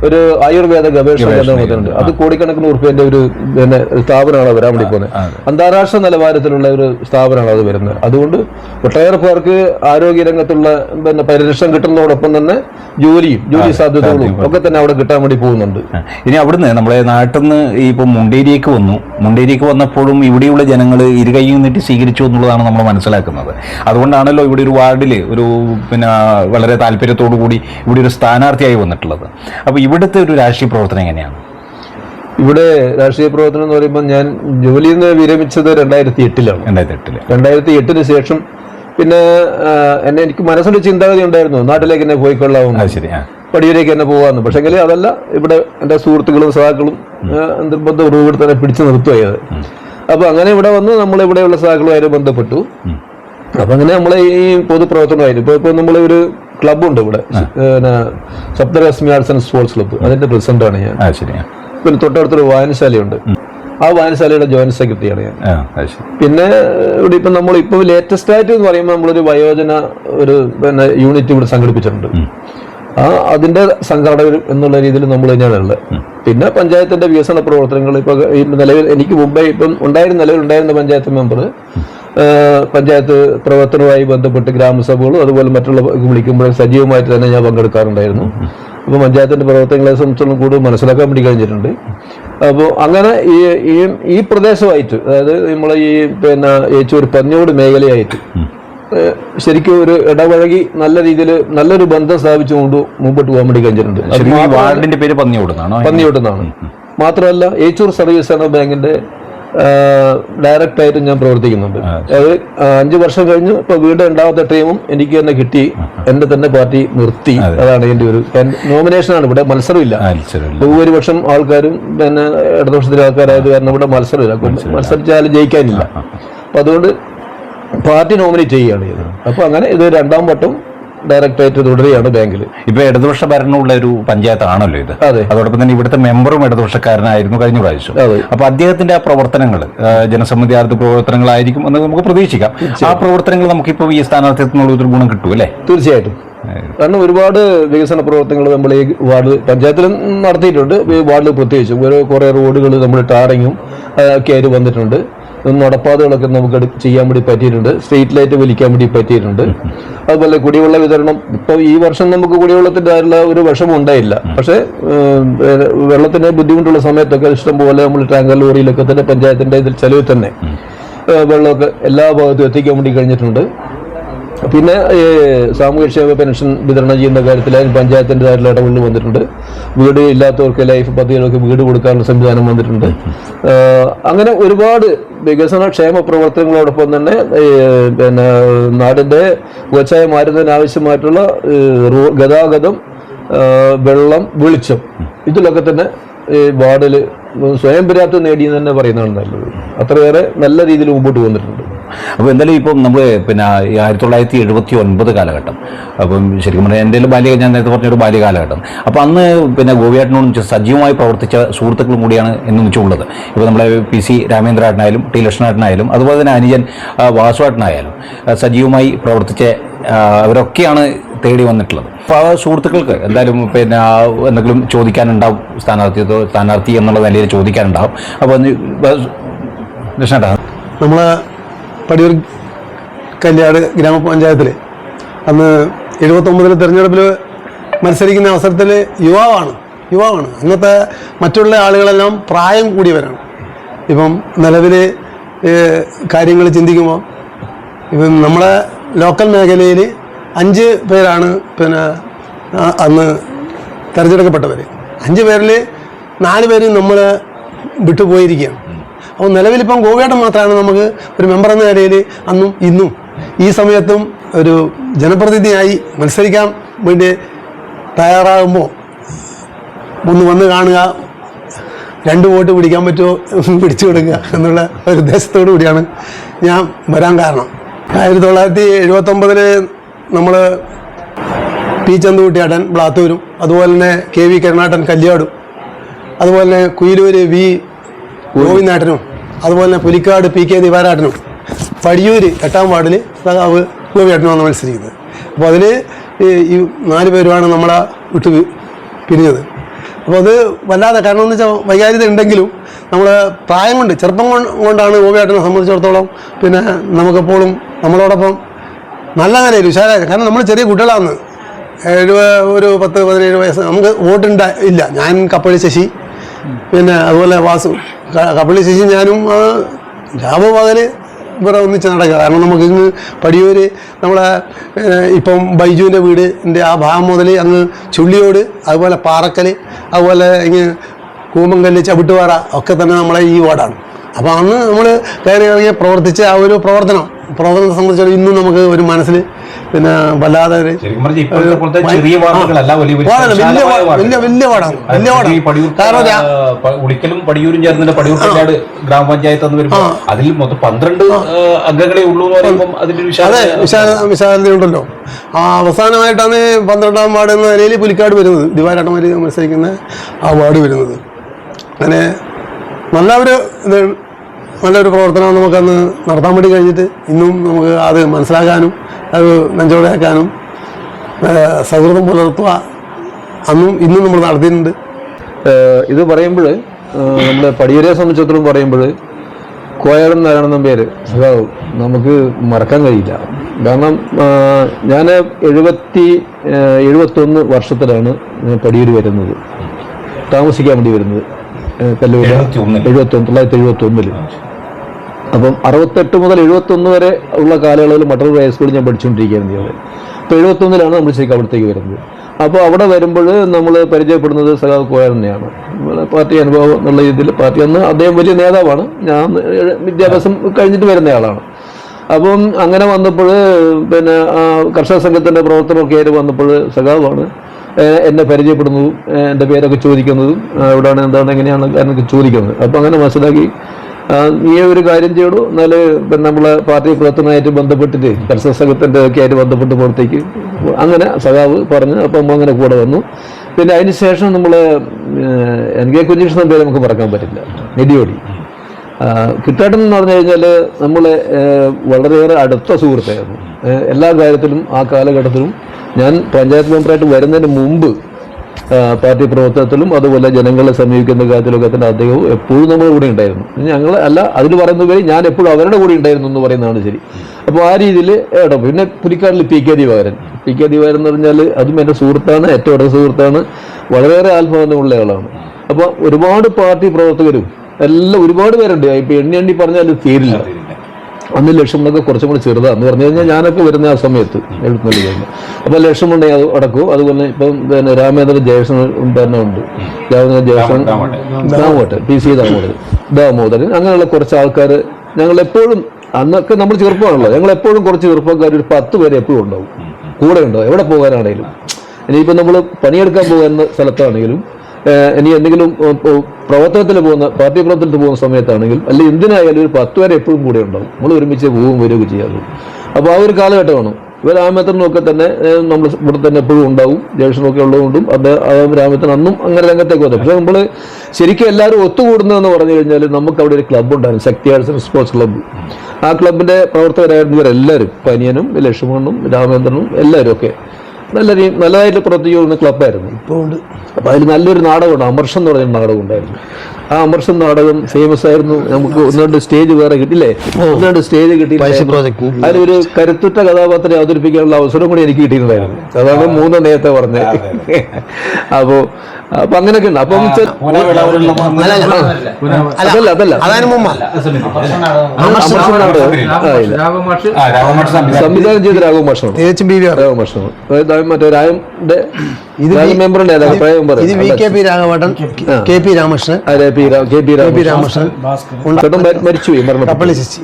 ഒരു ആയുർവേദ ഗവേഷണ കേന്ദ്രം വന്നിട്ടുണ്ട്. അത് കോടിക്കണക്കിന് ഉറുപ്പ്യന്റെ ഒരു പിന്നെ സ്ഥാപനമാണ് വരാൻ വേണ്ടി പോകുന്നത്. അന്താരാഷ്ട്ര നിലവാരത്തിലുള്ള ഒരു സ്ഥാപനമാണ് അത് വരുന്നത്. അതുകൊണ്ട് ഒട്ടേറെ പേർക്ക് ആരോഗ്യ രംഗത്തുള്ള പിന്നെ പരിരക്ഷണം കിട്ടുന്നതോടൊപ്പം തന്നെ ജോലിയും ജോലി സാധ്യതകളും ഒക്കെ തന്നെ അവിടെ കിട്ടാൻ വേണ്ടി പോകുന്നുണ്ട്. ഇനി അവിടുന്ന് നമ്മുടെ നാട്ടിൽ നിന്ന് ഈ ഇപ്പം മുണ്ടേരിയേക്ക് വന്നു. മുണ്ടേരിയേക്ക് വന്നപ്പോഴും ഇവിടെയുള്ള ജനങ്ങൾ ഇരുകൈയും നീട്ടി സ്വീകരിച്ചു എന്നുള്ളതാണ് നമ്മൾ മനസ്സിലാക്കുന്നത്. അതുകൊണ്ടാണല്ലോ ഇവിടെ ഒരു വാർഡിൽ ഒരു പിന്നെ വളരെ താല്പര്യത്തോടു കൂടി ഇവിടെ ഒരു സ്ഥാനാർത്ഥിയായി വന്നിട്ടുള്ളത്. അപ്പോൾ ഇവിടുത്തെ ഒരു രാഷ്ട്രീയ പ്രവർത്തനം എങ്ങനെയാണ്? ഇവിടെ രാഷ്ട്രീയ പ്രവർത്തനം എന്ന് പറയുമ്പോൾ ഞാൻ ജോലിയിൽ നിന്ന് വിരമിച്ചത് രണ്ടായിരത്തി എട്ടിലാണ് രണ്ടായിരത്തി എട്ടിൽ രണ്ടായിരത്തി എട്ടിന് ശേഷം പിന്നെ എന്നെ എനിക്ക് മനസ്സിലൊരു ചിന്താഗതി ഉണ്ടായിരുന്നു. നാട്ടിലേക്ക് എന്നെ പോയിക്കൊള്ളാവും ശരി പടിയിലേക്ക് തന്നെ പോകാമെന്ന് പക്ഷെങ്കിൽ അതല്ല ഇവിടെ എന്റെ സുഹൃത്തുക്കളും സഹാക്കളും നിർബന്ധ നിർബന്ധപൂർവം തന്നെ പിടിച്ചു നിർത്തുകയത് അപ്പോൾ അങ്ങനെ ഇവിടെ വന്ന് നമ്മൾ ഇവിടെയുള്ള സഹാക്കളുമായിട്ട് ബന്ധപ്പെട്ടു. അപ്പൊ അങ്ങനെ നമ്മളെ ഈ പൊതുപ്രവർത്തനമായിരുന്നു. ഇപ്പൊ ഇപ്പൊ നമ്മളൊരു ക്ലബ്ബുണ്ട് ഇവിടെ. പിന്നെ Saptarashmi arts and sports club. അതിന്റെ പ്രസിഡന്റാണ് ഞാൻ. പിന്നെ തൊട്ടടുത്തൊരു വായനശാലയുണ്ട്. ആ വായനശാലയുടെ ജോയിന്റ് സെക്രട്ടറിയാണ് ഞാൻ. പിന്നെ ഇവിടെ ഇപ്പം നമ്മൾ ഇപ്പോൾ ലേറ്റസ്റ്റ് ആയിട്ട് എന്ന് പറയുമ്പോൾ നമ്മളൊരു വയോജന ഒരു പിന്നെ യൂണിറ്റ് ഇവിടെ സംഘടിപ്പിച്ചിട്ടുണ്ട്. ആ അതിന്റെ സംഘാടകർ എന്നുള്ള രീതിയിൽ നമ്മൾ തന്നെയാണ് ഉള്ളത്. പിന്നെ പഞ്ചായത്തിന്റെ വികസന പ്രവർത്തനങ്ങൾ ഇപ്പൊ നിലവിൽ എനിക്ക് മുമ്പേ ഇപ്പം ഉണ്ടായിരുന്ന നിലവിൽ ഉണ്ടായിരുന്ന പഞ്ചായത്ത് മെമ്പർ പഞ്ചായത്ത് പ്രവർത്തനവുമായി ബന്ധപ്പെട്ട് ഗ്രാമസഭകളും അതുപോലെ മറ്റുള്ള വിളിക്കുമ്പോൾ സജീവമായിട്ട് തന്നെ ഞാൻ പങ്കെടുക്കാറുണ്ടായിരുന്നു. അപ്പോൾ പഞ്ചായത്തിന്റെ പ്രവർത്തനങ്ങളെ സംബന്ധിച്ചോളം കൂടുതൽ മനസ്സിലാക്കാൻ വേണ്ടി കഴിഞ്ഞിട്ടുണ്ട്. അപ്പോൾ അങ്ങനെ ഈ ഈ ഈ പ്രദേശമായിട്ട് അതായത് നമ്മൾ ഈ പിന്നെ ഏച്ചൂർ പഞ്ഞോട് മേഖലയായിട്ട് ശരിക്കും ഒരു ഇടപഴകി നല്ല രീതിയിൽ നല്ലൊരു ബന്ധം സ്ഥാപിച്ചുകൊണ്ട് മുമ്പോട്ട് പോകാൻ വേണ്ടി കഴിഞ്ഞിട്ടുണ്ട്. വാർഡിന്റെ പേര് പന്നിയോടുന്നാണോ മാത്രമല്ല ഏച്ചൂർ സർവീസ് ബാങ്കിന്റെ ഡയറക്റ്റ് ആയിട്ട് ഞാൻ പ്രവർത്തിക്കുന്നുണ്ട്. അത് അഞ്ചു വർഷം കഴിഞ്ഞ്. ഇപ്പൊ വീണ്ടും രണ്ടാമത്തെ ടീമും എനിക്ക് തന്നെ കിട്ടി. എന്റെ തന്നെ പാർട്ടി നിർത്തി. അതാണ് എന്റെ ഒരു നോമിനേഷനാണ് ഇവിടെ മത്സരമില്ല. ഭൂരിപക്ഷം ആൾക്കാരും പിന്നെ ഇടതുപക്ഷത്തിലെ ആൾക്കാരായത് കാരണം ഇവിടെ മത്സരമില്ല. മത്സരിച്ചാലും ജയിക്കാനില്ല. അപ്പൊ അതുകൊണ്ട് പാർട്ടി നോമിനേറ്റ് ചെയ്യുകയാണ് ചെയ്തത്. അപ്പൊ അങ്ങനെ ഇത് രണ്ടാം വട്ടം ഡയറക്ടറായിട്ട് തുടരുകയാണ് ബാങ്കിൽ. ഇപ്പൊ ഇടതുപക്ഷ ഭരണമുള്ള ഒരു പഞ്ചായത്താണല്ലോ ഇത്. അതെ. അതോടൊപ്പം തന്നെ ഇവിടുത്തെ മെമ്പറും ഇടതുപക്ഷക്കാരനായിരുന്നു കഴിഞ്ഞ പ്രാവശ്യം. അപ്പൊ അദ്ദേഹത്തിന്റെ ആ പ്രവർത്തനങ്ങൾ ജനസമിതി ആർത്തി പ്രവർത്തനങ്ങളായിരിക്കും എന്ന് നമുക്ക് പ്രതീക്ഷിക്കാം. ആ പ്രവർത്തനങ്ങൾ നമുക്കിപ്പോ ഈ സ്ഥാനാർത്ഥിത്വത്തിനുള്ള ഒരു ഗുണം കിട്ടും അല്ലേ? തീർച്ചയായിട്ടും. കാരണം ഒരുപാട് വികസന പ്രവർത്തനങ്ങൾ നമ്മൾ ഈ വാർഡ് പഞ്ചായത്തിൽ നടത്തിയിട്ടുണ്ട്. വാർഡിൽ പ്രത്യേകിച്ചും ഓരോ കുറേ റോഡുകൾ നമ്മൾ ടാറിങ്ങും ഒക്കെ ആയിട്ട് വന്നിട്ടുണ്ട്. നടപ്പാതകളൊക്കെ നമുക്ക് ചെയ്യാൻ വേണ്ടി പറ്റിയിട്ടുണ്ട്. സ്ട്രീറ്റ് ലൈറ്റ് വലിക്കാൻ വേണ്ടി പറ്റിയിട്ടുണ്ട്. അതുപോലെ കുടിവെള്ള വിതരണം. ഇപ്പോൾ ഈ വർഷം നമുക്ക് കുടിവെള്ളത്തിന്റെ ആയിട്ടുള്ള ഒരു വിഷമം ഉണ്ടായില്ല. പക്ഷേ വെള്ളത്തിന് ബുദ്ധിമുട്ടുള്ള സമയത്തൊക്കെ ഇഷ്ടം പോലെ നമ്മൾ ടാങ്കർ ലോറിയിലൊക്കെ തന്നെ പഞ്ചായത്തിന്റെ ഇതിൽ ചെലവിൽ തന്നെ വെള്ളമൊക്കെ എല്ലാ ഭാഗത്തും എത്തിക്കാൻ വേണ്ടി കഴിഞ്ഞിട്ടുണ്ട്. പിന്നെ സാമൂഹ്യക്ഷേമ പെൻഷൻ വിതരണം ചെയ്യുന്ന കാര്യത്തിൽ അതിന് പഞ്ചായത്തിന്റെതായിട്ടുള്ള ഇടപെടൽ വന്നിട്ടുണ്ട്. വീട് ഇല്ലാത്തവർക്ക് ലൈഫ് പദ്ധതികൾക്ക് വീട് കൊടുക്കാനുള്ള സംവിധാനം വന്നിട്ടുണ്ട്. അങ്ങനെ ഒരുപാട് വികസന ക്ഷേമ പ്രവർത്തനങ്ങളോടൊപ്പം തന്നെ പിന്നെ നാടിന്റെ ഉച്ചായ മാറ്റുന്നതിന് ആവശ്യമായിട്ടുള്ള ഗതാഗതം വെള്ളം വെളിച്ചം ഇതിലൊക്കെ തന്നെ ഈ വാർഡിൽ സ്വയം പര്യാപ്തം നേടിയെന്ന് തന്നെ പറയുന്നതാണ് നല്ലത്. അത്രയേറെ നല്ല രീതിയിൽ മുമ്പോട്ട് വന്നിട്ടുണ്ട്. അപ്പോൾ എന്തായാലും ഇപ്പം നമ്മൾ പിന്നെ ആയിരത്തി തൊള്ളായിരത്തി എഴുപത്തി ഒൻപത് കാലഘട്ടം. അപ്പം ശരിക്കും പറഞ്ഞാൽ എന്റെ ബാല്യ ഞാൻ നേരത്തെ പറഞ്ഞൊരു ബാല്യകാലഘട്ടം അപ്പോൾ അന്ന് പിന്നെ ഗോപിയാട്ടനോടും സജീവമായി പ്രവർത്തിച്ച സുഹൃത്തുക്കളും കൂടിയാണ് എന്ന് വെച്ചുള്ളത് ഇപ്പോൾ നമ്മളെ പി സി രാമേന്ദ്രാട്ടനായാലും ടി ലക്ഷ്മണാട്ടനായാലും അതുപോലെ തന്നെ അനുജൻ വാസുവാട്ടനായാലും സജീവമായി പ്രവർത്തിച്ച അവരൊക്കെയാണ് തേടി വന്നിട്ടുള്ളത്. അപ്പോൾ ആ സുഹൃത്തുക്കൾക്ക് എന്തായാലും പിന്നെ എന്തെങ്കിലും ചോദിക്കാനുണ്ടാവും സ്ഥാനാർത്ഥി സ്ഥാനാർത്ഥി എന്നുള്ള നിലയിൽ ചോദിക്കാനുണ്ടാവും. അപ്പോൾ ലക്ഷ്മണേട്ടാ. നമ്മൾ പടിയൂർ കല്യാട് ഗ്രാമപഞ്ചായത്തിൽ അന്ന് എഴുപത്തൊമ്പതിലെ തിരഞ്ഞെടുപ്പിൽ മത്സരിക്കുന്ന അവസരത്തിൽ യുവാവാണ് യുവാവാണ്. അന്നത്തെ മറ്റുള്ള ആളുകളെല്ലാം പ്രായം കൂടിയവരാണ്. ഇപ്പം നിലവിൽ കാര്യങ്ങൾ ചിന്തിക്കുമ്പോൾ ഇപ്പം നമ്മളെ ലോക്കൽ മേഖലയിൽ അഞ്ച് പേരാണ് പിന്നെ അന്ന് തിരഞ്ഞെടുക്കപ്പെട്ടവർ അഞ്ച് പേരിൽ നാല് പേരും നമ്മൾ വിട്ടുപോയിരിക്കുകയാണ്. അപ്പോൾ നിലവിലിപ്പം ഗോവേട്ടൻ മാത്രമാണ് നമുക്ക് ഒരു മെമ്പർ എന്ന നിലയിൽ അന്നും ഇന്നും ഈ സമയത്തും ഒരു ജനപ്രതിനിധിയായി മത്സരിക്കാൻ വേണ്ടി തയ്യാറാകുമ്പോൾ ഒന്ന് വന്ന് കാണുക രണ്ട് വോട്ട് പിടിക്കാൻ പറ്റുമോ പിടിച്ചു കൊടുക്കുക എന്നുള്ള ഒരു ഉദ്ദേശത്തോടു കൂടിയാണ് ഞാൻ വരാൻ കാരണം. ആയിരത്തി തൊള്ളായിരത്തി എഴുപത്തൊമ്പതിൽ നമ്മൾ പി ചന്തുകുട്ടിയാട്ടൻ ബ്ലാത്തൂരും അതുപോലെ തന്നെ കെ വി കരുണാട്ടൻ കല്യാടും അതുപോലെ തന്നെ കുയിലൂര് വി ഗോവിന്ദേട്ടനും അതുപോലെ തന്നെ പുലിക്കാട് പി കെ ദിവാരാട്ടനും പടിയൂര് എട്ടാം വാർഡിൽ സഖാവ് ഗോപിയേട്ടനുമാണ് മത്സരിക്കുന്നത്. അപ്പോൾ അതിൽ ഈ നാല് പേരുമാണ് നമ്മളെ വിട്ട് പിരിഞ്ഞത്. അപ്പോൾ അത് വല്ലാതെ കാരണം എന്ന് വെച്ചാൽ വൈകാരികത ഉണ്ടെങ്കിലും നമ്മൾ പ്രായം കൊണ്ട് ചെറുപ്പം കൊണ്ടാണ് ഗോപിയേട്ടനെ സംബന്ധിച്ചിടത്തോളം പിന്നെ നമുക്കെപ്പോഴും നമ്മളോടൊപ്പം നല്ല നിലയിൽ ഉഷാരായ കാരണം നമ്മൾ ചെറിയ കുട്ടികളാണ് ഏഴ് ഒരു പത്ത് പതിനേഴ് വയസ്സ് നമുക്ക് വോട്ടുണ്ടായി ഇല്ല. ഞാൻ കപ്പളി ശശി പിന്നെ അതുപോലെ വാസു ക- കപ്പളി ശശി ഞാനും അത് രാവ് പകൽ ഇവിടെ ഒന്നിച്ച് നടക്കുക. കാരണം നമുക്ക് ഇങ്ങ് പടിയൂര് നമ്മളെ ഇപ്പം ബൈജുവിന്റെ വീടിന്റെ ആ ഭാഗം മുതൽ അങ്ങ് ചുള്ളിയോട് അതുപോലെ പാറക്കൽ അതുപോലെ ഇങ്ങ് കൂമങ്കല്ല് ചവിട്ടുപാറ ഒക്കെ തന്നെ നമ്മളെ ഈ വാർഡാണ്. അപ്പോൾ അന്ന് നമ്മൾ കയറി ഇറങ്ങി പ്രവർത്തിച്ച ആ ഒരു പ്രവർത്തനം പ്രവർത്തനത്തെ സംബന്ധിച്ചിടത്തോളം ഇന്നും നമുക്ക് ഒരു മനസ്സിൽ പിന്നെ വല്ലാതെ വലിയ വലിയ ഉളിക്കലും പടിയൂരും ചേർന്നിട്ട് പടിയൂർക്കാട് ഗ്രാമപഞ്ചായത്ത് എന്ന് വരുമ്പോൾ അതിൽ മൊത്തം പന്ത്രണ്ട് ആ, അംഗങ്ങളെ ഉള്ളൂ എന്ന് പറയുമ്പോൾ അതിന്റെ വിശാലതയുണ്ടല്ലോ. ആ അവസാനമായിട്ടാണ് പന്ത്രണ്ടാം വാർഡ് എന്ന നിലയിൽ പുലിക്കാട് വരുന്നത്. ദിവാരാട്ടമാര് മത്സരിക്കുന്ന ആ വാർഡ് വരുന്നത്. അങ്ങനെ നല്ല ഒരു ഇത് നല്ലൊരു പ്രവർത്തനം നമുക്കന്ന് നടത്താൻ വേണ്ടി കഴിഞ്ഞിട്ട് ഇന്നും നമുക്ക് അത് മനസ്സിലാക്കാനും അത് നെഞ്ചോടെയാക്കാനും സൗഹൃദം പുലർത്തുക അന്നും ഇന്നും നമ്മൾ നടത്തിയിട്ടുണ്ട്. ഇത് പറയുമ്പോൾ നമ്മുടെ പടിയരെ സംബന്ധിച്ചിടത്തോളം പറയുമ്പോൾ കോയാടൻ നാരായണൻ പേര് അതാവ് നമുക്ക് മറക്കാൻ കഴിയില്ല. കാരണം ഞാൻ എഴുപത്തി എഴുപത്തൊന്ന് വർഷത്തിലാണ് പടിയൂർ വരുന്നത്. താമസിക്കാൻ വേണ്ടി വരുന്നത്. കല്ലൂര് എഴുപത്തി ഒന്ന് തൊള്ളായിരത്തി എഴുപത്തി ഒന്നിൽ അപ്പം അറുപത്തെട്ട് മുതൽ എഴുപത്തൊന്ന് വരെ ഉള്ള കാലയളവിൽ മട്ടന്നൂർ ഹൈസ്കൂളിൽ ഞാൻ പഠിച്ചുകൊണ്ടിരിക്കുകയായിരുന്നു ഞാൻ അപ്പോൾ എഴുപത്തൊന്നിലാണ് നമ്മൾ ശരിക്കും അവിടത്തേക്ക് വരുന്നത്. അപ്പോൾ അവിടെ വരുമ്പോൾ നമ്മൾ പരിചയപ്പെടുന്നത് സഖാവ് കോയർ തന്നെയാണ്. പാർട്ടി അനുഭവം എന്നുള്ള രീതിയിൽ പാർട്ടി അന്ന് അദ്ദേഹം വലിയ നേതാവാണ്. ഞാൻ വിദ്യാഭ്യാസം കഴിഞ്ഞിട്ട് വരുന്ന ആളാണ്. അപ്പം അങ്ങനെ വന്നപ്പോൾ പിന്നെ കർഷക സംഘത്തിന്റെ പ്രവർത്തനമൊക്കെ ആയിട്ട് വന്നപ്പോൾ സഖാവാണ് എന്നെ പരിചയപ്പെടുന്നതും എന്റെ പേരൊക്കെ ചോദിക്കുന്നതും എവിടെയാണ് എന്താണ് എങ്ങനെയാണ് എന്നൊക്കെ ചോദിക്കുന്നത്. അപ്പോൾ അങ്ങനെ മനസ്സിലാക്കി നീ ഒരു കാര്യം ചെയ്യണു എന്നാൽ പിന്നെ നമ്മളെ പാർട്ടി പ്രവർത്തനമായിട്ട് ബന്ധപ്പെട്ടിട്ട് കർഷക സംഘത്തിന്റെ ഒക്കെ ആയിട്ട് ബന്ധപ്പെട്ട് പുറത്തേക്ക് അങ്ങനെ സഖാവ് പറഞ്ഞു അപ്പം അങ്ങനെ കൂടെ വന്നു. പിന്നെ അതിന് ശേഷം നമ്മൾ എൻ കെ കുഞ്ഞികൃഷ്ണൻ പേര് നമുക്ക് മറക്കാൻ പറ്റില്ല നെടിയോടി. കിട്ടാട്ടൻ എന്ന് പറഞ്ഞു കഴിഞ്ഞാൽ നമ്മൾ വളരെയേറെ അടുത്ത സുഹൃത്തായിരുന്നു. എല്ലാ കാര്യത്തിലും ആ കാലഘട്ടത്തിലും ഞാൻ പഞ്ചായത്ത് മെമ്പറായിട്ട് വരുന്നതിന് മുമ്പ് പാർട്ടി പ്രവർത്തനത്തിലും അതുപോലെ ജനങ്ങളെ സമീപിക്കുന്ന കാര്യത്തിലൊക്കെ തന്നെ അദ്ദേഹം എപ്പോഴും നമ്മുടെ കൂടെ ഉണ്ടായിരുന്നു. ഞങ്ങൾ അല്ല അതിൽ പറയുന്ന പേര് ഞാൻ എപ്പോഴും അവരുടെ കൂടെ ഉണ്ടായിരുന്നു എന്ന് പറയുന്നതാണ് ശരി. അപ്പോൾ ആ രീതിയിൽ ഏട്ടോ പിന്നെ പുലിക്കാടിൽ P K Divakaran. P K Divakaran എന്ന് പറഞ്ഞാൽ അതും എന്റെ സുഹൃത്താണ് ഏറ്റവും അടുത്ത സുഹൃത്താണ്. വളരെയേറെ ആത്മബന്ധമുള്ള ആളാണ്. അപ്പോൾ ഒരുപാട് പാർട്ടി പ്രവർത്തകരും എല്ലാം ഒരുപാട് പേരുണ്ട്. ഇപ്പം എണ്ണി എണ്ണി പറഞ്ഞാൽ തീരില്ല. അന്ന് ലക്ഷ്മണൊക്കെ കുറച്ചും കൂടി ചെറുതാണ് എന്ന് പറഞ്ഞു കഴിഞ്ഞാൽ ഞാനൊക്കെ വരുന്ന ആ സമയത്ത് എഴുത്തുള്ളി കഴിഞ്ഞു അപ്പൊ ഉണ്ടെങ്കിൽ അത് അടക്കും. അതുപോലെ ഇപ്പം പിന്നെ രാമേന്ദ്രൻ ജയകൃഷ്ണൻ തന്നെ ഉണ്ട്. രാമേന്ദ്രൻ ജയകൃഷ്ണൻ ദാമോട്ടെ പി സി ദാമോദരൻ. ദാമോദരൻ. അങ്ങനെയുള്ള കുറച്ച് ആൾക്കാർ ഞങ്ങൾ എപ്പോഴും അന്നൊക്കെ നമ്മൾ ചെറുപ്പമാണല്ലോ. ഞങ്ങൾ എപ്പോഴും കുറച്ച് ചെറുപ്പക്കാർ ഒരു പത്ത് പേര് എപ്പോഴും ഉണ്ടാവും. കൂടെ ഉണ്ടാവും. എവിടെ പോകാനാണെങ്കിലും ഇനിയിപ്പോൾ നമ്മൾ പണിയെടുക്കാൻ പോകുന്ന സ്ഥലത്താണെങ്കിലും ഇനി എന്തെങ്കിലും പ്രവർത്തനത്തിൽ പോകുന്ന പാർട്ടി പ്രവർത്തനത്തിൽ പോകുന്ന സമയത്താണെങ്കിൽ അല്ലെങ്കിൽ എന്തിനായാലും ഒരു പത്ത് വരെ എപ്പോഴും കൂടെ ഉണ്ടാവും. നമ്മൾ ഒരുമിച്ച് പോവുകയും വരികയൊക്കെ ചെയ്യാറുള്ളൂ അപ്പോൾ ആ ഒരു കാലഘട്ടമാണ്. ഇവർ രാമേന്ദ്രനൊക്കെ തന്നെ നമ്മൾ ഇവിടെ തന്നെ എപ്പോഴും ഉണ്ടാവും. ജേഷനൊക്കെ ഉള്ളതുകൊണ്ടും അദ്ദേഹം രാമേന്ദ്രൻ അന്നും അങ്ങനെ രംഗത്തേക്ക് വന്നു. പക്ഷേ നമ്മൾ ശരിക്കും എല്ലാവരും ഒത്തുകൂടുന്നതെന്ന് പറഞ്ഞു കഴിഞ്ഞാൽ നമുക്ക് അവിടെ ഒരു ക്ലബ്ബ് ഉണ്ടായിരുന്നു. ശക്തി ആൻഡ് സ്പോർട്സ് ക്ലബ്ബ് ആ ക്ലബിന്റെ പ്രവർത്തകരായിരുന്നു ഇവരെല്ലാവരും. പനിയനും ലക്ഷ്മണനും രാമേന്ദ്രനും എല്ലാവരും ഒക്കെ. നല്ല രീതി നല്ലതായിട്ട് പ്രവർത്തിക്കുന്ന ക്ലബ്ബായിരുന്നു ഇപ്പോൾ ഉണ്ട്. അപ്പോൾ അതിൽ നല്ലൊരു നാടകമുണ്ട്. അമർഷം എന്ന് പറയുന്ന നാടകം ഉണ്ടായിരുന്നു ആ അമർഷം നാടകം ഫേമസ് ആയിരുന്നു. നമുക്ക് ഒന്ന് രണ്ട് സ്റ്റേജ് വേറെ കിട്ടില്ലേ ഒന്ന് രണ്ട് സ്റ്റേജ് കിട്ടി അതിലൊരു കരുത്തുറ്റ കഥാപാത്രത്തെ അവതരിപ്പിക്കാനുള്ള അവസരം കൂടി എനിക്ക് കിട്ടിയിട്ടുണ്ടായിരുന്നു അതാണ് മൂന്ന് നേരത്തെ പറഞ്ഞത്. അപ്പോ അപ്പൊ അങ്ങനെയൊക്കെ ഉണ്ട്. അപ്പം അതല്ല അതല്ല. സംവിധാനം. ചെയ്ത രാഘവ ഭക്ഷണം രാഘവ മാഷമാണ് മറ്റേ രായന്റെ ഇത് V K P രാഘവേട്ടൻ K P Ramakrishnan K P Ramakrishnan. മരിച്ചുപോയി കപ്പളി ശശി.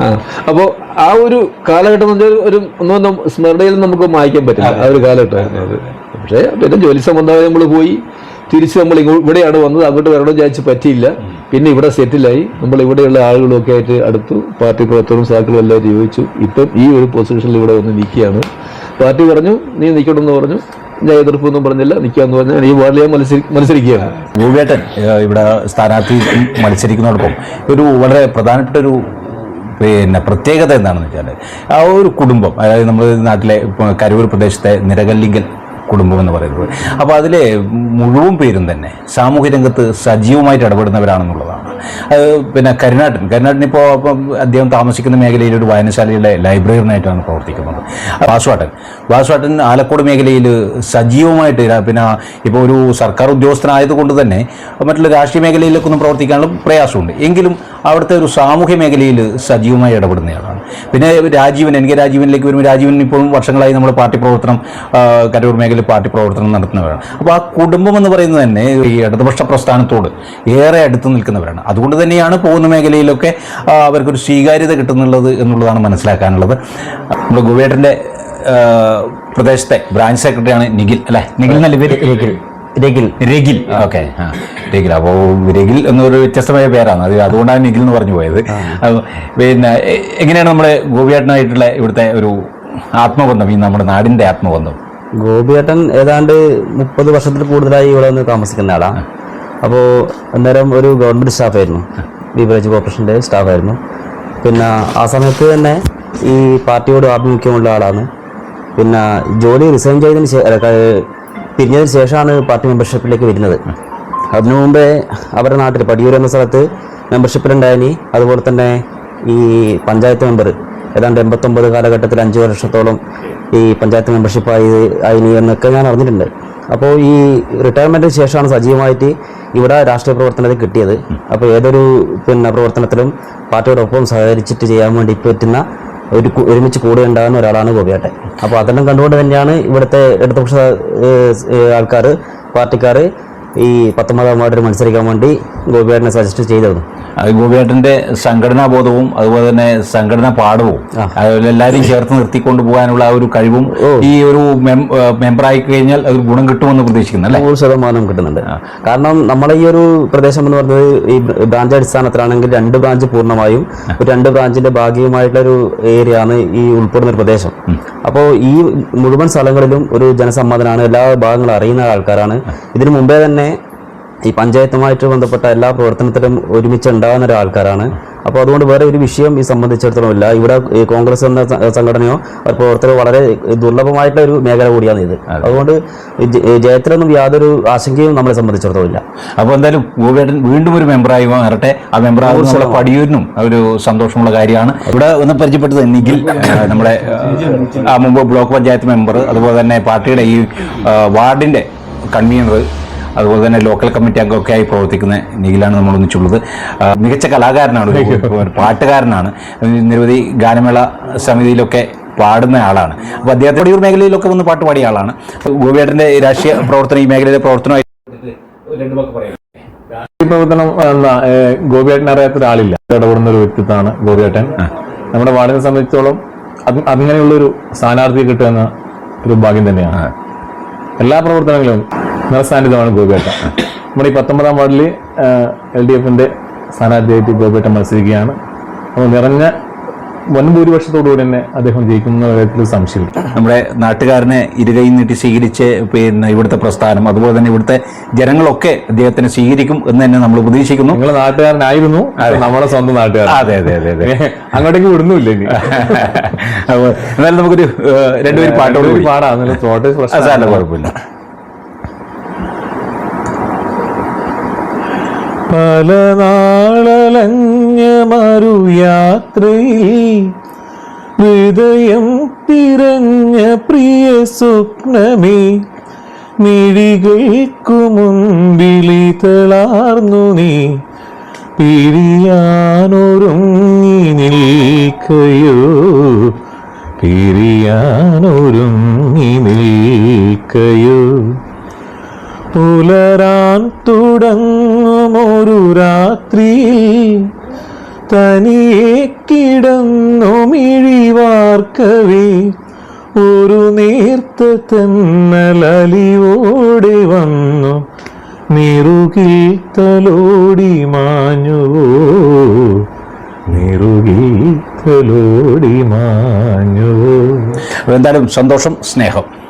ആ, അപ്പോ ആ ഒരു കാലഘട്ടം എന്ന് വെച്ചാൽ ഒരു ഒന്നും സ്മരണയിൽ നമുക്ക് മായ്ക്കാൻ പറ്റില്ല. ആ ഒരു കാലഘട്ടമായിരുന്നു അത് പക്ഷേ പിന്നെ ജോലി സംബന്ധമായി നമ്മൾ പോയി. തിരിച്ച് നമ്മൾ ഇങ്ങോ- ഇവിടെയാണ് വന്നത്. അങ്ങോട്ട് വരണം വിചാരിച്ച് പറ്റിയില്ല. പിന്നെ ഇവിടെ സെറ്റിലായി. നമ്മൾ ഇവിടെയുള്ള ആളുകളൊക്കെ ആയിട്ട് അടുത്തു. പാർട്ടി പ്രവർത്തനവും സാക്കളും എല്ലാം ചോദിച്ചു ഇപ്പം ഈ ഒരു പൊസിഷനിൽ ഇവിടെ വന്ന് നിൽക്കുകയാണ്. പാർട്ടി പറഞ്ഞു നീ നിൽക്കണമെന്ന് പറഞ്ഞു. ഞാൻ എതിർപ്പൊന്നും പറഞ്ഞില്ല നിൽക്കാന്ന് പറഞ്ഞാൽ ഈ വാർഡിൽ ഞാൻ മത്സരി മത്സരിക്കുകയാണ്. യുവേട്ടൻ ഇവിടെ സ്ഥാനാർത്ഥി മത്സരിക്കുന്നതോടൊപ്പം ഒരു വളരെ പ്രധാനപ്പെട്ട ഒരു പിന്നെ പ്രത്യേകത എന്താണെന്ന് വെച്ചാൽ ആ ഒരു കുടുംബം അതായത് നമ്മുടെ നാട്ടിലെ കരൂർ പ്രദേശത്തെ നിരകല്ലിങ്കൽ കുടുംബം എന്ന് പറയുന്നത്. അപ്പോൾ അതിലെ മുഴുവൻ പേരും തന്നെ സാമൂഹ്യ രംഗത്ത് സജീവമായിട്ട് ഇടപെടുന്നവരാണെന്നുള്ളതാണ്. അത് പിന്നെ കരുനാട്ടൻ കരുനാട്ടൻ ഇപ്പോൾ ഇപ്പം അദ്ദേഹം താമസിക്കുന്ന മേഖലയിൽ ഒരു വായനശാലയുടെ ലൈബ്രറിയനായിട്ടാണ് പ്രവർത്തിക്കുന്നത്. വാസുവാട്ടൻ. വാസുവാട്ടൻ ആലക്കോട് മേഖലയിൽ സജീവമായിട്ട് പിന്നെ ഇപ്പോൾ ഒരു സർക്കാർ ഉദ്യോഗസ്ഥനായതുകൊണ്ട് തന്നെ മറ്റുള്ള രാഷ്ട്രീയ മേഖലയിലേക്കൊന്നും പ്രവർത്തിക്കാനുള്ള പ്രയാസമുണ്ട്. എങ്കിലും അവിടുത്തെ ഒരു സാമൂഹ്യ മേഖലയിൽ സജീവമായി ഇടപെടുന്നയാളാണ് പിന്നെ രാജീവൻ എനിക്ക് രാജീവനിലേക്ക് വരുമ്പോൾ രാജീവൻ ഇപ്പോഴും വർഷങ്ങളായി നമ്മൾ പാർട്ടി പ്രവർത്തനം കരൂർ മേഖലയിൽ പാർട്ടി പ്രവർത്തനം നടത്തുന്നവരാണ്. അപ്പോൾ ആ കുടുംബം എന്ന് പറയുന്നത് തന്നെ ഈ ഇടതുപക്ഷ പ്രസ്ഥാനത്തോട് ഏറെ അടുത്ത് നിൽക്കുന്നവരാണ്. അതുകൊണ്ട് തന്നെയാണ് പോകുന്ന മേഖലയിലൊക്കെ അവർക്കൊരു സ്വീകാര്യത കിട്ടുന്നുള്ളത് എന്നുള്ളതാണ് മനസ്സിലാക്കാനുള്ളത്. നമ്മുടെ ഗുവേട്ടന്റെ പ്രദേശത്തെ ബ്രാഞ്ച് സെക്രട്ടറിയാണ് നിഖിൽ അല്ലേ? നിഖിൽ നല്ല പേര്? രഗിൽ രഗിൽ രഗിൽ ഓക്കെ ആ രഗിൽ അപ്പോൾ രഗിൽ എന്നൊരു വ്യത്യസ്തമായ പേരാണ്. അത് അതുകൊണ്ടാണ് നിഖിൽ എന്ന് പറഞ്ഞു പോയത്. പിന്നെ എങ്ങനെയാണ് നമ്മുടെ ഗോപിയേട്ടനായിട്ടുള്ള ഇവിടുത്തെ ഒരു ആത്മബന്ധം ഈ നമ്മുടെ നാടിന്റെ ആത്മബന്ധം? ഗോപിയേട്ടൻ ഏതാണ്ട് മുപ്പത് വർഷത്തിൽ കൂടുതലായി ഇവിടെ വന്ന് താമസിക്കുന്ന ആളാണ് അപ്പോൾ അന്നേരം ഒരു ഗവൺമെന്റ് സ്റ്റാഫായിരുന്നു ബീവറേജ് കോർപ്പറേഷന്റെ സ്റ്റാഫായിരുന്നു പിന്നെ ആ സമയത്ത് തന്നെ ഈ പാർട്ടിയോട് ആഭിമുഖ്യമുള്ള ആളാണ്. പിന്നെ ജോലി റിസൈൻ ചെയ്തതിന് പിരിഞ്ഞതിന് ശേഷമാണ് പാർട്ടി മെമ്പർഷിപ്പിലേക്ക് വരുന്നത്. അതിനു മുമ്പേ അവരുടെ നാട്ടിൽ പടിയൂർ എന്ന സ്ഥലത്ത് മെമ്പർഷിപ്പിലുണ്ടായിനി അതുപോലെ തന്നെ ഈ പഞ്ചായത്ത് മെമ്പർ ഏതാണ്ട് എൺപത്തൊമ്പത് കാലഘട്ടത്തിൽ അഞ്ച് വർഷത്തോളം ഈ പഞ്ചായത്ത് മെമ്പർഷിപ്പായി ആയിനി എന്നൊക്കെ ഞാൻ അറിഞ്ഞിട്ടുണ്ട്. അപ്പോൾ ഈ റിട്ടയർമെന്റിന് ശേഷമാണ് സജീവമായിട്ട് ഇവിടെ രാഷ്ട്രീയ പ്രവർത്തനത്തിൽ കിട്ടിയത്. അപ്പോൾ ഏതൊരു പിന്നെ പ്രവർത്തനത്തിലും പാർട്ടിയോടൊപ്പം സഹകരിച്ചിട്ട് ചെയ്യാൻ വേണ്ടി പറ്റുന്ന ഒരു ഒരുമിച്ച് കൂടെ ഉണ്ടാകുന്ന ഒരാളാണ് ഗോപിയാട്ടൻ അപ്പോൾ അതെല്ലാം കണ്ടുകൊണ്ട് തന്നെയാണ് ഇവിടുത്തെ ഇടതുപക്ഷ ആൾക്കാർ പാർട്ടിക്കാർ ഈ പത്തൊമ്പതാം വാർഡിൽ മത്സരിക്കാൻ വേണ്ടി ഗോപിയാട്ടനെ സജസ്റ്റ് ചെയ്തത്. ഗോപിയേട്ടന്റെ സംഘടനാ ബോധവും അതുപോലെ തന്നെ സംഘടനാ പാഠവും. അതുപോലെ എല്ലാവരും ചേർത്ത് നിർത്തിക്കൊണ്ട് പോകാനുള്ള ആ ഒരു കഴിവും ഈ ഒരു മെമ്പർ ആയി മെമ്പറായി കഴിഞ്ഞാൽ അത് ഗുണം കിട്ടുമെന്ന് പ്രതീക്ഷിക്കുന്നു അല്ലേ? നൂറ് ശതമാനം കിട്ടുന്നുണ്ട്. കാരണം നമ്മളെ ഈ ഒരു പ്രദേശം എന്ന് പറഞ്ഞത് ഈ ബ്രാഞ്ച് അടിസ്ഥാനത്തിലാണെങ്കിൽ രണ്ട് ബ്രാഞ്ച് പൂർണമായും രണ്ട് ബ്രാഞ്ചിന്റെ ഭാഗികമായിട്ടുള്ള ഒരു ഏരിയ ആണ് ഈ ഉൾപ്പെടുന്ന ഒരു പ്രദേശം. അപ്പോൾ ഈ മുഴുവൻ സ്ഥലങ്ങളിലും ഒരു ജനസമ്മതനാണ് എല്ലാ ഭാഗങ്ങളും അറിയുന്ന ആൾക്കാരാണ്. ഇതിനു മുമ്പേ തന്നെ ഈ പഞ്ചായത്തുമായിട്ട് ബന്ധപ്പെട്ട എല്ലാ പ്രവർത്തനത്തിലും ഒരുമിച്ച് ഉണ്ടാകുന്ന ഒരു ആൾക്കാരാണ്. അപ്പോൾ അതുകൊണ്ട് വേറെ ഒരു വിഷയം ഈ സംബന്ധിച്ചിടത്തോളം ഇല്ല ഇവിടെ ഈ കോൺഗ്രസ് എന്ന സംഘടനയോ പ്രവർത്തകരോ വളരെ ദുർലഭമായിട്ടുള്ള ഒരു മേഖല കൂടിയാണ് ഇത്. അതുകൊണ്ട് ജയത്തിലൊന്നും യാതൊരു ആശങ്കയും നമ്മളെ സംബന്ധിച്ചിടത്തോളം ഇല്ല അപ്പോൾ എന്തായാലും വീണ്ടും ഒരു മെമ്പറായി മാറട്ടെ. ആ മെമ്പറാകുന്ന നമ്മുടെ പടിയൂരിനും ഒരു സന്തോഷമുള്ള കാര്യമാണ്. ഇവിടെ ഒന്ന് പരിചയപ്പെട്ടത് നിഖിൽ നമ്മുടെ മുമ്പ് ബ്ലോക്ക് പഞ്ചായത്ത് മെമ്പർ അതുപോലെ തന്നെ പാർട്ടിയുടെ ഈ വാർഡിന്റെ വാർഡിന്റെ കൺവീനർ അതുപോലെ തന്നെ ലോക്കൽ കമ്മിറ്റി അംഗമൊക്കെ ആയി പ്രവർത്തിക്കുന്ന നിഖിലാണ് നമ്മൾ ഒന്നിച്ചുള്ളത് മികച്ച കലാകാരനാണ് പാട്ടുകാരനാണ്. നിരവധി ഗാനമേള സമിതിയിലൊക്കെ പാടുന്ന ആളാണ്. അപ്പോൾ അദ്ദേഹത്തെ ഒരു മേഖലയിലൊക്കെ വന്ന് പാട്ട് പാടിയ ആളാണ്. ഗോപിയേട്ടന്റെ രാഷ്ട്രീയ പ്രവർത്തനം ഈ മേഖലയിലെ പ്രവർത്തനമായി രണ്ടു വാക്ക് പറയാം. ഈ പ്രവർത്തനം എന്ന ഗോപിയേട്ടൻ അറിയാത്ത ഒരാളില്ല. ഇടപെടുന്ന ഒരു വ്യക്തിത്വമാണ് ഗോപിയേട്ടൻ. നമ്മുടെ വാർഡിനെ സംബന്ധിച്ചോളം അത് അങ്ങനെയുള്ള ഒരു സ്ഥാനാർത്ഥിയെ കിട്ടുക എന്ന ഒരു ഭാഗ്യം തന്നെയാണ്. എല്ലാ പ്രവർത്തനങ്ങളും നിറസാന്നിധ്യമാണ് ഗോപേട്ട. നമ്മുടെ ഈ പത്തൊമ്പതാം വാർഡിൽ എൽ ഡി എഫിന്റെ സ്ഥാനാർത്ഥിയായിട്ട് ഗോപേട്ട മത്സരിക്കുകയാണ്. അപ്പോൾ നിറഞ്ഞ വൻ ഭൂരിപക്ഷത്തോടുകൂടി തന്നെ അദ്ദേഹം ജയിക്കുന്ന കാര്യത്തിൽ സംശയമില്ല. നമ്മുടെ നാട്ടുകാരനെ ഇരുകൈ നീട്ടി സ്വീകരിച്ച് പിന്നെ ഇവിടുത്തെ പ്രസ്ഥാനം അതുപോലെ തന്നെ ഇവിടുത്തെ ജനങ്ങളൊക്കെ അദ്ദേഹത്തിനെ സ്വീകരിക്കും എന്ന് തന്നെ നമ്മൾ പ്രതീക്ഷിക്കുന്നു. നിങ്ങളെ നാട്ടുകാരനായിരുന്നു നമ്മുടെ സ്വന്തം നാട്ടുകാരൻ അതെ അതെ അതെ അതെ. അങ്ങോട്ടേക്ക് വിടുന്നില്ല ഇനി? എന്നാലും നമുക്കൊരു രണ്ടുപേരും പാട്ടോട് തോട്ടെ കുഴപ്പമില്ല. പല നാളലഞ്ഞ മറുയാത്രയിൽ ഹൃദയം തിരഞ്ഞ പ്രിയ സ്വപ്നമേ മിഴികൾക്കു മുമ്പിളി തളാർന്നു നീ. പിരിയാനൊരുങ്ങി നിൽക്കയോ? പിരിയാനൊരുങ്ങി നിൽക്കയോ? പുലരാൻ തുടങ്ങുമൊരു രാത്രി. തനിയെ കിടന്നു മിഴിവാർക്കവേ ഒരു നേർത്ത ഓടി വന്നു. നിറുകിൽ തലോടി മാഞ്ഞു. നിറുകിൽ തലോടി മാഞ്ഞു. എന്തായാലും സന്തോഷം സ്നേഹം.